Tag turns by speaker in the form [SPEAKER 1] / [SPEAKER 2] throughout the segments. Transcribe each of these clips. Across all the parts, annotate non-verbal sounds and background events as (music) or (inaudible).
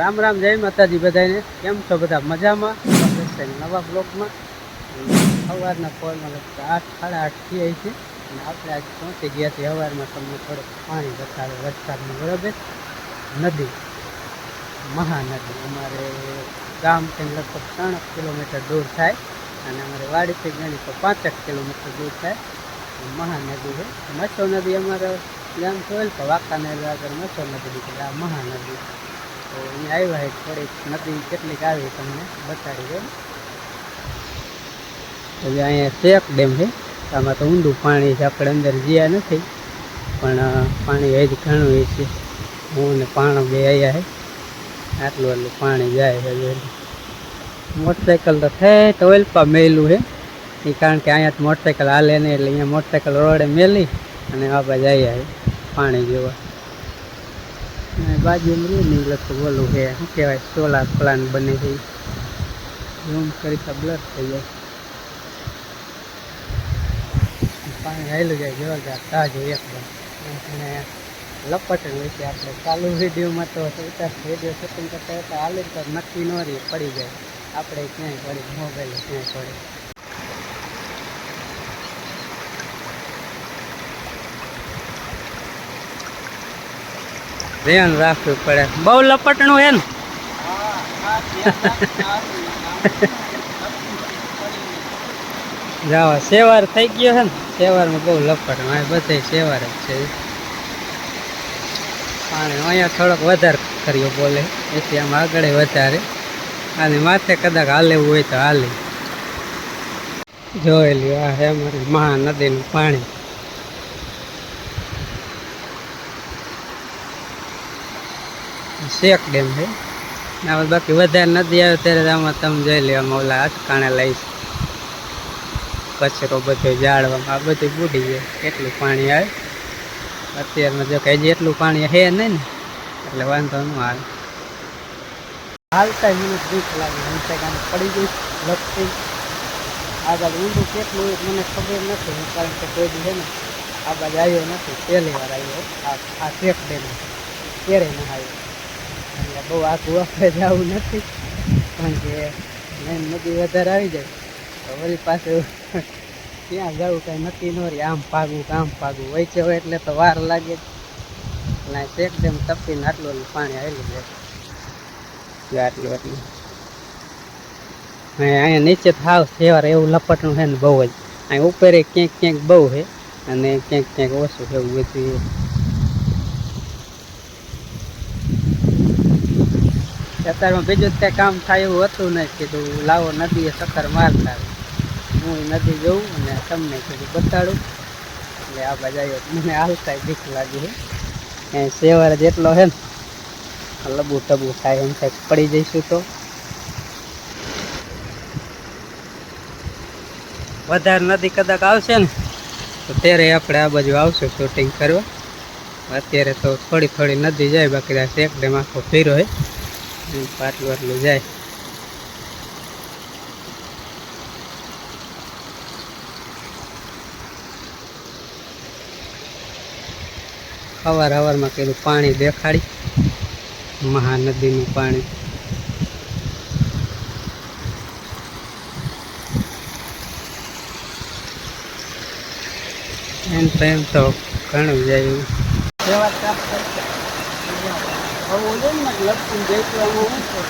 [SPEAKER 1] રામ રામ જય માતાજી બધાને. કેમ છો બધા? મજામાં? નવા બ્લોકમાં. સવારના કોલમાં આઠ, સાડા આઠ થઈ છે. અને આપણે આજ પહોંચી ગયા છીએ સવારમાં તમને થોડુંક પાણી બતાવે વરસાદનું બરાબર. નદી. મહાનદી. અમારે ગામથી લગભગ ત્રણ કિલોમીટર દૂર થાય. અને અમારે વાડીથી ગણી તો પાંચેક કિલોમીટર દૂર થાય. મહાનદી છે. મચ્છો નદી અમારે ગામ જોયેલ તો વાંકાનેર આગળ મચ્છો નદી નીકળે. આ મહાનદી. તો અહીંયા આવ્યા છે, થોડીક નદી કેટલીક આવી તમને બતાડી દઉં. પછી અહીંયા શેક ડેમ છે, આમાં તો ઊંડું પાણી છે, આપણે અંદર ગયા નથી, પણ પાણી હજ ઘણું એ છે. હું ને પાણો બે આવ્યા છે, આટલું આટલું પાણી જાય છે. મોટરસાઇકલ તો થાય તો ઓલપા મેલું છે, એ કારણ કે અહીંયા મોટરસાઇકલ હાલે નહીં, એટલે અહીંયા મોટરસાઇકલ રોડે મેલી અને આ જઈએ પાણી જોવા. રહ્યું ને લગભગ ઓલું છે, શું કહેવાય સોલાર પ્લાન બને છે ઝૂમ કરી બ્લર થઈ જાય. પાણી હાલું જાય જોરદાર તાજું એકદમ અને લપટ હોય છે આપણે. ચાલુ વિડીયોમાં તો ઉતાર વીડિયો શૂટિંગ કરતા હતા હાલે તો નક્કી ન રહી, પડી જાય. આપણે ક્યાંય પડી મોબાઈલ ક્યાંય પડે. ધ્યાન રાખવું પડે. બહુ લપટણું હે ને? જાવા સેવાર થઈ ગયો છે ને? સેવારમાં બહુ લપટ આ બધે સેવાર જ છે. પાણી અહીંયા થોડોક વધારે કર્યો બોલે, એથી આમ આગળ વધારે. અને માથે કદાચ હાલેવું હોય તો હાલે. જોઈ આ હે અમારી મહાનદીનું પાણી. શેક ડેમ છે. આમાં બાકી વધારે નથી આવે ત્યારે આમાં તમે જોઈ લો આમાં ઓલા અટકાણે લઈશ. કચરો બધો ઝાડવામાં આ બધું બુડી જાય એટલું પાણી આવે? અત્યારમાં જો કે હજી એટલું પાણી હે નહીં ને, એટલે વાંધો ન આવે. હાલતા મને બીક લાગે હંસાકાને પડી ગઈ લપટી આગળ ઊંડું કેટલું હોય મને ખબર નથી કારણ કે કોઈ છે ને, આ બાજુ આવ્યો નથી, પહેલી વાર આવ્યો. આ આ શેક ડેમ. ક્યારે ન આવ્યો. બહુ આખું આપણે જવું નથી. કારણ કે મેન નદી વધારે આવી જાય. તો વળી પાછું ત્યાં જવું કાંઈ નક્કી ન રહી આમ પાગવું કામ આમ પાગવું વચ્ચે હોય એટલે તો વાર લાગે. એટલે એકદમ તપીને આટલું પાણી આવેલું જાય. આટલું. આટલું અહીંયા નીચે થાવ સેવાર એવું લપટનું છે ને બહુ જ. અહીં ઉપર ક્યાંક ક્યાંક બહુ છે. અને ક્યાંક ક્યાંક ઓછું એવું બધું અત્યારમાં બીજું કાંઈ કામ થાય એવું હતું નહીં. કીધું, લાવો નદીએ ચક્કર મારતા. હું નદી જોઉં અને તમને કીધું, બતાડું. એટલે આ આવ્યો મને હાલતા બીક લાગી અહીં સેવાર જેટલો છે ને, લબુ ટબુ થાય એમ થાય, પડી જઈશું તો. વધારે નદી કદાચ આવશે ને, તો ત્યારે આપણે આ બાજુ આવશું શૂટિંગ કરવા. અત્યારે તો થોડી થોડી નદી જાય, બાકી આ શેક ડેમ આખો ફેરો હોય આટલું આટલું જાય. અવાર અવારમાં કીધું પાણી દેખાડી. મહાનદીનું પાણી. એમ તો એમ તો ઘણું જાય એવું સેવા પ્રાપ્ત કરશે હવે ઓલું ને લપસું જઈશું આમાં હું છે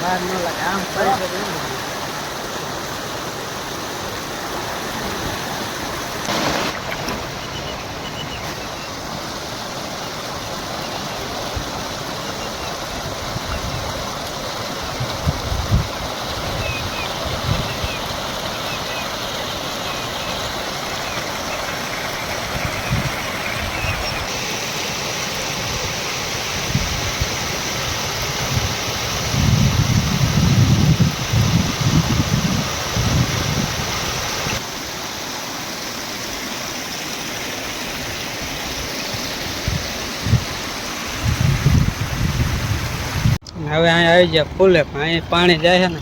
[SPEAKER 1] વાર ન લાગે આમ હવે અહીંયા આવી જાય ફૂલે, પણ અહીંયા પાણી જાય છે ને,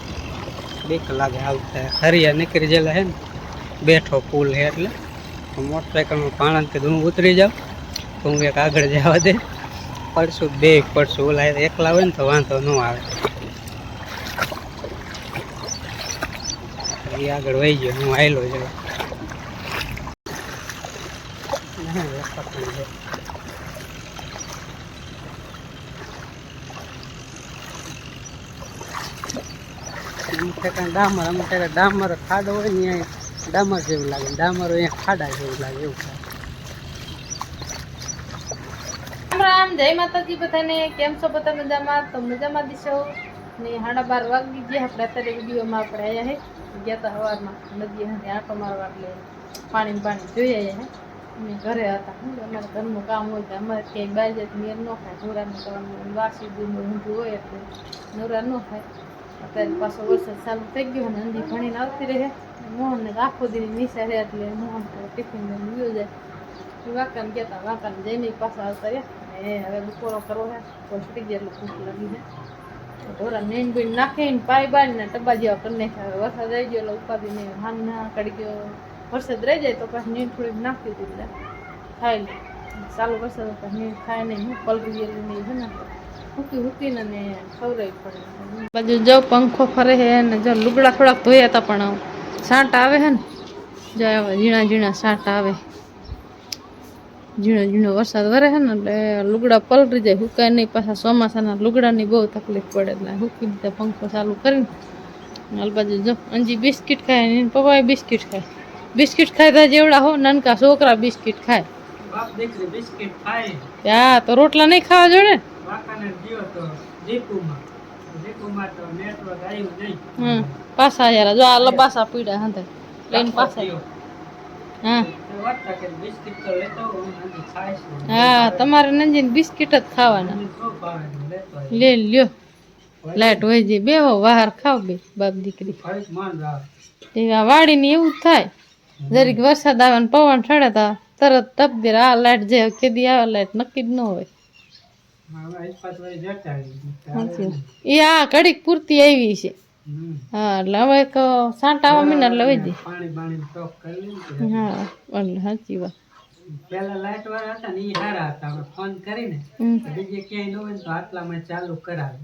[SPEAKER 1] બીક લાગે આવતા હરિયા નીકળી ગયેલા છે ને, બેઠો પુલ છે એટલે. મોટરસાઇકલમાં પાણી કીધું હું ઉતરી જાઉં તો હું એક આગળ જવા દે પડશું બે પડશું, ઓલા એકલા હોય ને તો વાંધો ન આવે. એ આગળ વહી ગયો, હું આવેલો જ ડામર અમુક ત્યારે ડામર ખાડો હોય ને અહીંયા ડામર જેવું લાગે, ડામર અહીંયા ખાડા જેવું લાગે, એવું થાય.
[SPEAKER 2] રામ જય માતાજી બધાને. કેમ છો બધા મજામાં? તો મજામાં દીશો ને સાડા બાર વાગી ગયા. આપણે અત્યારે વિડીયોમાં આપણે આવ્યા હે. ગયા તા સવારમાં. નદી હાથે આંટો મારવા એટલે પાણી પાણી જોઈ આવ્યા હે. અમે ઘરે હતા. અમારે ઘરનું કામ હોય તો અમારે ક્યાંય બહાર જાય મેર ન ખાય. ઢોરાનું કરવાનું વાસી દૂધનું ઊંધું હોય એટલે નવરા ન થાય અત્યારે પાછો વરસાદ ચાલુ થઈ ગયો અને અંધી ભણીને આવતી રહે. મોહનને તો આખો દિન નિશા રહે એટલે મોહન તો ટિફિન લઈને ગયો જાય. વાંકાને કહેતા વાંકાને જઈને પાછા આવતા રહ્યા. એ હવે બપોરો કરવો છે, કોઈ છૂટી ગયા એટલે ભૂખ લાગી છે. ઢોરા નેન બીન નાખીને પાય બાંધીને ટબ્બા જેવા કરી નાખ્યા. હવે વરસાદ આવી ગયો એટલે ઉપાધીને હાન ના કડી ગયો. વરસાદ રહી જાય તો પાછી નીંદ થોડીક નાખી દીધી એટલે ખાઈ ચાલુ વરસાદ તો નીંદ ખાય નહીં. હું પલરી ગયેલી નહીં છે ને. હુકી હુકીને ને ખવડાવી પડે. બાજુ જો પંખો ફરે છે ને જો લુગડા થોડાક ધોયા હતા પણ સાંટ આવે છે ને? જો ઝીણા ઝીણા સાંટ આવે. ઝીણો ઝીણો વરસાદ વરે છે ને એટલે લુગડા પલરી જાય. હુકાય નહીં પાછા ચોમાસાના લુગડાની બહુ તકલીફ પડે એટલે હુકી દીધા પંખો ચાલુ કરીને હાલ બાજુ જો અંજી બિસ્કિટ ખાય ને પપ્પાએ બિસ્કિટ ખાય. બિસ્કિટ ખાતા જેવડા હો નાનકા છોકરા બિસ્કિટ ખાય.
[SPEAKER 1] બાપ બિસ્કિટ ખાય.
[SPEAKER 2] ત્યાં તો રોટલા નહીં ખાવા જોડે.
[SPEAKER 1] વાંકાને ગયો તો દીપુમાં દીપુમાં તો નેટવર્ક આવ્યું નહીં.
[SPEAKER 2] હમ પાછા યાર જો આ લબાસા પીડા હંતે. લઈને પાછા. હા.
[SPEAKER 1] હું
[SPEAKER 2] તમારે નંજીન બિસ્કિટ જ ખાવાના. લે લ્યો. લાઈટ હોય જે બે બહાર ખાવ બે બાપ દીકરી. એવા વાડીને એવું થાય. જરીક વરસાદ આવે ને પવન ચડે તો તરત તપદીર આ લાઈટ જે કેદી આવે લાઈટ નક્કી જ ન હોય. એ આ ઘડીક પૂરતી આવી છે. હા એટલે હવે એક સાંટ આવવા મીને એટલે વહી જાય
[SPEAKER 1] પાણી સ્ટોક કરી
[SPEAKER 2] હા એટલે સાચી વાત.
[SPEAKER 1] પેલા લાઈટ વાળા હતા ને એ સારા હતા. અમે ફોન કરીને બીજે ક્યાંય ન હોય તો તો આટલામાં ચાલુ કરાવે.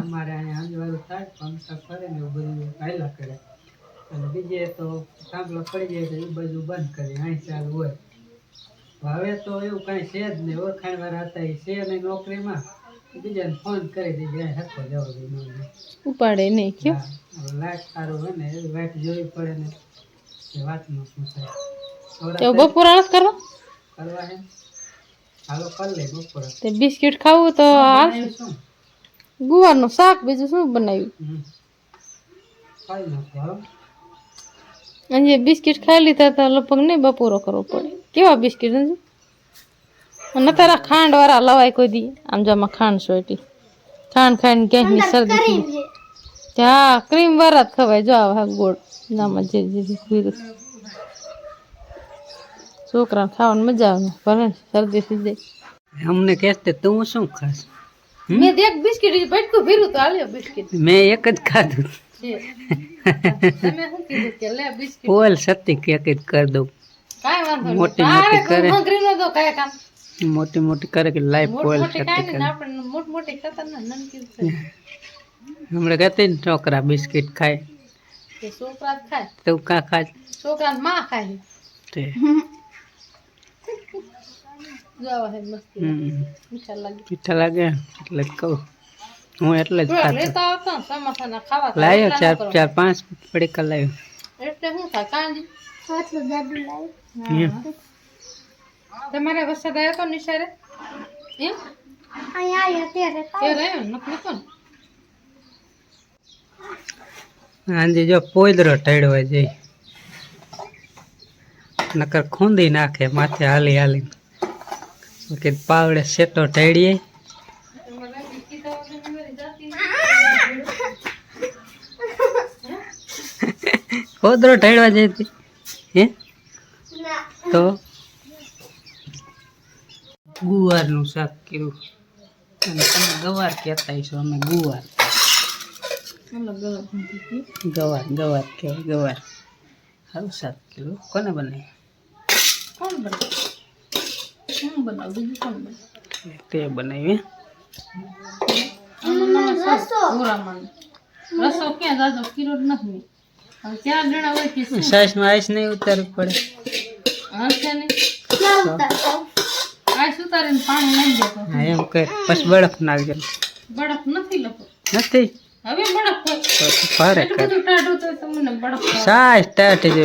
[SPEAKER 1] અમારે અહીંયા અંજવાળું થાય પંખા ફરે ને એવું બધું હાયલા કરે. અને બીજે તો કાંકલો પડી જાય તો એ બધું બંધ કરે. અહીં ચાલુ હોય. હવે તો એવું કાંઈ છે જ નહીં. ઓળખાણ વાળા હતા એ છે નહીં નોકરીમાં. બીજાને ફોન કરી દીધી અહીં હરખો જવો જોઈએ
[SPEAKER 2] ઉપાડે નહીં કે?
[SPEAKER 1] લાઈટ સારું હોય ને એવી લાઈટ જોવી પડે ને એ વાતનું શું થાય?
[SPEAKER 2] તો બપોર આળસ કરો
[SPEAKER 1] કરવા હે? હાલો કરી લે બપોર.
[SPEAKER 2] તે બિસ્કિટ ખાવું તો ગુવારનું શાક બીજું શું બનાવ્યું.
[SPEAKER 1] ખાઈ નાખો હાલો
[SPEAKER 2] અને જે બિસ્કિટ ખાઈ લીધા હતા લગભગ નહીં બપોરો કરવો પડે. કેવા બિસ્કિટ અંજે અને તારા ખાંડ વાળા લવાય કોઈ દી. આમ જો આમાં ખાંડ સોટી ખાંડ ખાઈને ગેસની શરદી. હા ક્રીમ વાળા જ ખવાય. જો આવા ગોળ. નામાં જે જે પીરું છોકરાને ખાવાની મજા આવે ભલે શરદી થઈ જાય.
[SPEAKER 1] અમને કહેતે તું શું ખાસ
[SPEAKER 2] મેં એક બિસ્કિટ ભટકું ભીરું તો આલ્યો બિસ્કિટ.
[SPEAKER 1] મેં એક જ ખાધું.
[SPEAKER 2] છે. (laughs) તમે શું કીધું કે લે બિસ્કિટ
[SPEAKER 1] બોલ સતી કે એક જ કરી દઉં. મોટી મોટી કરે. મોટી મોટી કરે કે લાઈફ
[SPEAKER 2] મોટી
[SPEAKER 1] સતી કરે. હમણાં કહેતી ને છોકરા બિસ્કિટ ખાય.
[SPEAKER 2] છોકરા ખાય.
[SPEAKER 1] તું કાં ખાય?
[SPEAKER 2] છોકરા માં ખાય.
[SPEAKER 1] તે.
[SPEAKER 2] જો આવા હે મસ્તી.
[SPEAKER 1] હમ.
[SPEAKER 2] મીઠા લાગે
[SPEAKER 1] એટલે કહું. હું એટલે જ ખાતો.
[SPEAKER 2] લેતા આવતો ને સમોસાના ખાવા
[SPEAKER 1] લાયો ચાર ચાર પાંચ પડીકા લાવ્યો
[SPEAKER 2] એટલે
[SPEAKER 1] હું.
[SPEAKER 2] હા. તમારે વરસાદ આવ્યો તો નિશારે એમ?
[SPEAKER 1] આજે જો પોયદરો ટેડવા જઈ નકર ખૂંદી નાખે માથે હાલી હાલી. કે પાવડે સેટો ટેડીએ ટેડવા જાય હતી હે? તો? ગુવારનું શાક કર્યું. અને તમે ગવાર કહેતા છો અમે ગુવાર. ગવાર ગવાર કહેવાય ગવાર. સારું શાક કર્યું. કોને બનાવ્યું?
[SPEAKER 2] કોણ બનાવ્યું? હું બીજું કોણ
[SPEAKER 1] તે બનાવી
[SPEAKER 2] રસો. ક્યાં દાદો કિલો નથી. ચાર જણા હોય કે શું?
[SPEAKER 1] સાઈસમાં આઈસ નહીં ઉતારવું પડે.
[SPEAKER 2] હશે ને? આ સુતારીને પાણી નાખી દેતો
[SPEAKER 1] હા એમ કર પછી બરફ નાખજો.
[SPEAKER 2] બરફ નથી લખો. હવે બધું ટાઢું તો તમને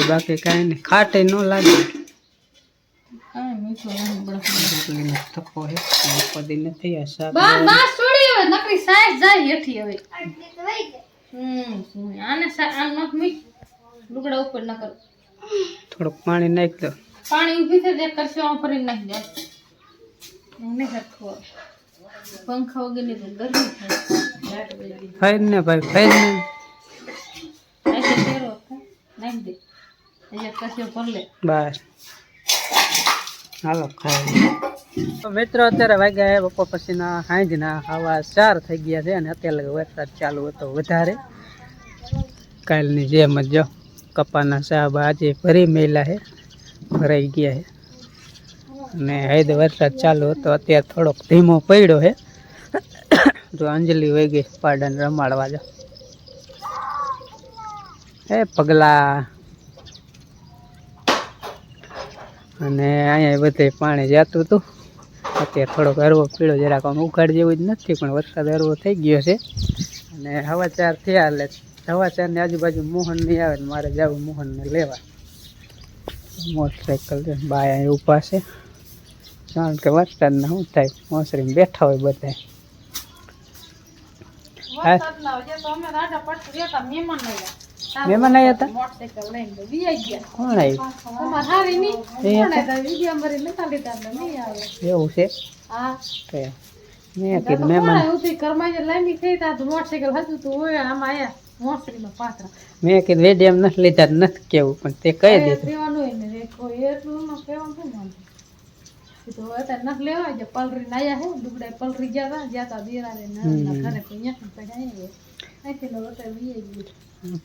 [SPEAKER 1] બાકી કાંઈ નહીં. ખાટે ન લાગે.
[SPEAKER 2] કાંઈ મીઠું નહીં
[SPEAKER 1] નથી આ શાક
[SPEAKER 2] બા બાસ છોડી હવે. નકરી સાઈઝ જાય હેઠી હવે. હમ હમ. આને સા- આમ નખ મીઠ લુગડા ઉપર ના કરો.
[SPEAKER 1] થોડુંક પાણી નાખ દો.
[SPEAKER 2] પાણી ઊભી થઈ જાય કરશે ઉપર નાખી દે. મને સરખું પંખા વગરની તો ગરમી થાય.
[SPEAKER 1] ફાઈન ને ભાઈ ફાઈન ને.
[SPEAKER 2] નાખી તેરો નાખી દે. એટલે કશે ભર લે.
[SPEAKER 1] બસ. હાલો ખાઈ મિત્રો અત્યારે વાગ્યા બપોર પછીના સાંજના હવા ચાર થઈ ગયા છે અને અત્યારે વરસાદ ચાલુ હતો વધારે. કાલની જેમ જ જો. કપાના સાહેબ આજે ભરી મેલા છે ભરાઈ ગયા છે અને હૈદ વરસાદ ચાલુ હતો, અત્યારે થોડોક ધીમો પડ્યો છે જો અંજલિ વહી ગઈ પાડાને રમાડવા જો. એ પગલા. અને અહીંયા બધે પાણી જતું હતું. અત્યારે થોડોક હરવો પીળો જરાક ઉઘાડ જેવું જ નથી, પણ વરસાદ હરવો થઈ ગયો છે. અને હવા ચાર થયા એટલે હવા ચારની આજુબાજુ મોહન નહીં આવે ને મારે જવું મોહનને લેવા. મોટરસાઇકલ છે બાય અહીં ઊભા છે. કારણ કે વરસાદને શું થાય? મોસરીમાં બેઠા હોય બધા
[SPEAKER 2] મહેમાન આવ્યા.
[SPEAKER 1] હતા કોણ આવ્યું? એવું છે? મેં કીધું મહેમાન
[SPEAKER 2] આવ્યું? મોટરસાઇકલ હતું હોય આમાં આયા. મોસરીમાં પાથરા
[SPEAKER 1] મેં કીધું વેડિયમ નથી લીધા નથી કેવું પણ તે કહી દીધું.
[SPEAKER 2] દેવાનું ને એટલું ન કહેવાનું શું તારે નખ લેવા જે પલરીને આયા હે ડુગડા પલરી ગયા તા જ્યાં તા દેરાને નળના ઘરે અહીંયા અત્યારે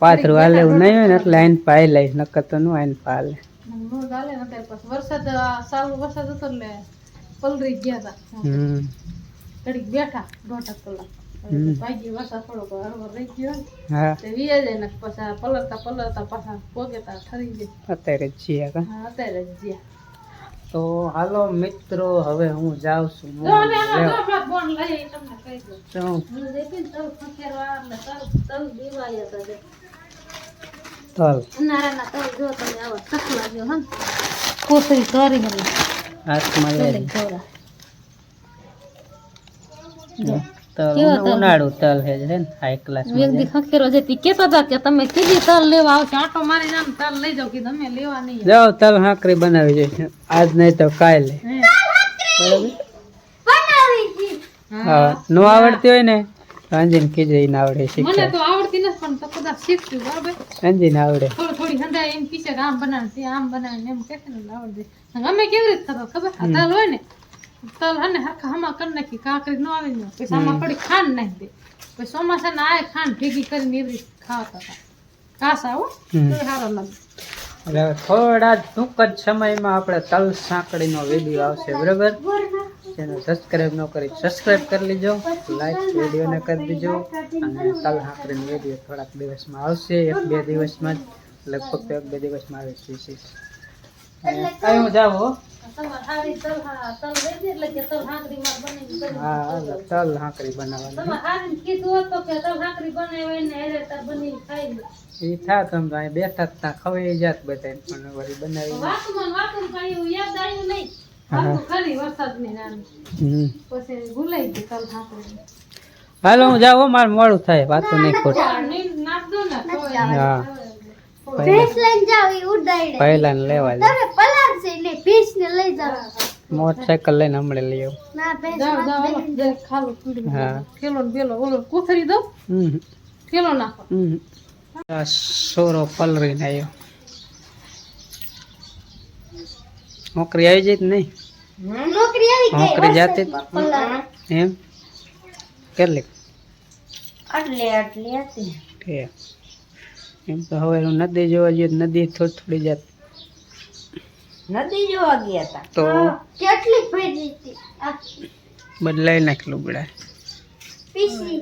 [SPEAKER 1] પાથરું હાલે એવું નહીં હોય ને એટલે આઈને પાય લઈ નકર તો નું આઈને પાલે.
[SPEAKER 2] મૂળ ગાલે ને અત્યારે પછી વરસાદ સારું વરસાદ હતો એટલે પલરી ગયા તા ઘડીક બેઠા દોઢ કલાક. થોડોક હળવો રહી ગયો.
[SPEAKER 1] હા.
[SPEAKER 2] તે વીએ જાય ને પછી પલળતા પલળતા પાછા પોગેતા ઠરી જાય
[SPEAKER 1] અત્યારે જ છીએ
[SPEAKER 2] હા અત્યારે જ
[SPEAKER 1] તો હાલો મિત્રો હવે હું જાઉં છું. હાથમાં ઉનાળુ તલ હે છે ને હાઈ ક્લાસ
[SPEAKER 2] એક દી ખંખેરો તી કેતા હતા કે તમે કીધી તલ લેવા આવશે. આટો મારી જામ તલ લઈ જાવ કે તમે લેવા નહીં
[SPEAKER 1] જાવ તલ હાંકરી બનાવી જોઈશે આજ નહીં તો કાલે.
[SPEAKER 2] હે.
[SPEAKER 1] નો આવડતી હોય ને તો અંજીને કીધું એને આવડે
[SPEAKER 2] મને તો આવડતી નથી પણ તો કદાચ શીખશું બરાબર?
[SPEAKER 1] અંજીને આવડે.
[SPEAKER 2] થોડી થોડી હંધાય એમ કીશે કે આમ બનાવે આમ બનાવે એમ કે ને આવડી. અમે કેવી રીતે થતો ખબર? આ તલ હોય ને તલ હે ને હરખા હમા કરી નાખી કાંકરી ન આવે ને પછી આમાં પડી ખાંડ નાખી દે. પછી ચોમાસા ને આય ખાંડ ભેગી કરીને એવી રીતે ખાતા હતા. કાસ હો તો સારો લાગે.
[SPEAKER 1] એટલે થોડા ટૂંક જ સમયમાં આપણે તલ સાંકળીનો વીડિયો આવશે બરાબર? ચેનલ સબસ્ક્રાઈબ ન કરી સબસ્ક્રાઇબ કરી લીજો લાઈક વિડીયોને કરી દીજો અને તલ સાંકળીનો વીડિયો થોડાક દિવસમાં આવશે એક બે દિવસમાં જ લગભગ એક બે દિવસમાં આવે છે.
[SPEAKER 2] તમારે હારી તલ હાંકરી
[SPEAKER 1] બનાવવાની.
[SPEAKER 2] કીધું હોત કે તલ હાંકરી બનાવે ને બની ખાઈ
[SPEAKER 1] થા તમે અહીં બેઠા જ ત્યાં ખવાઈ જાત બધા પણ વળી બનાવી
[SPEAKER 2] વાતમાં યાદ આવ્યું નહીં.
[SPEAKER 1] હાલો હું જાઉં મારે મોડું થાય વાતો નહીં ખોટ.
[SPEAKER 2] નાખ દો ને તો
[SPEAKER 1] હા.
[SPEAKER 3] ભેંસ લઈને જાવ એ ઉડાડે.
[SPEAKER 1] પહેલા લેવા જાય
[SPEAKER 3] એટલે ભેંસ ને લઈ જાવ
[SPEAKER 1] મોટરસાયકલ લઈને હમણાં લઈ આવું.
[SPEAKER 3] ના ભેંસ
[SPEAKER 2] ખાલું પીડું
[SPEAKER 1] હા.
[SPEAKER 2] થેલો ને બેલો ઓલો કોથળી દો
[SPEAKER 1] હમ.
[SPEAKER 2] થેલો નાખો.
[SPEAKER 1] હમ. આ સોરો પલરીને આવ્યો. નોકરી આવી જાય નહીં?
[SPEAKER 3] નોકરી આવી ગઈ.
[SPEAKER 1] નોકરી જાતે જ? એમ? કેટલી?
[SPEAKER 3] આટલે આટલે હતી.
[SPEAKER 1] એમ તો હવે હું નદી જોવા જઈએ તો નદી થોડી થોડી જાત
[SPEAKER 3] નદી જોવા ગયા હતા
[SPEAKER 1] તો?
[SPEAKER 3] કેટલી પડી હતી.
[SPEAKER 1] બદલાઈ નાખ લુગડા
[SPEAKER 3] પીસી.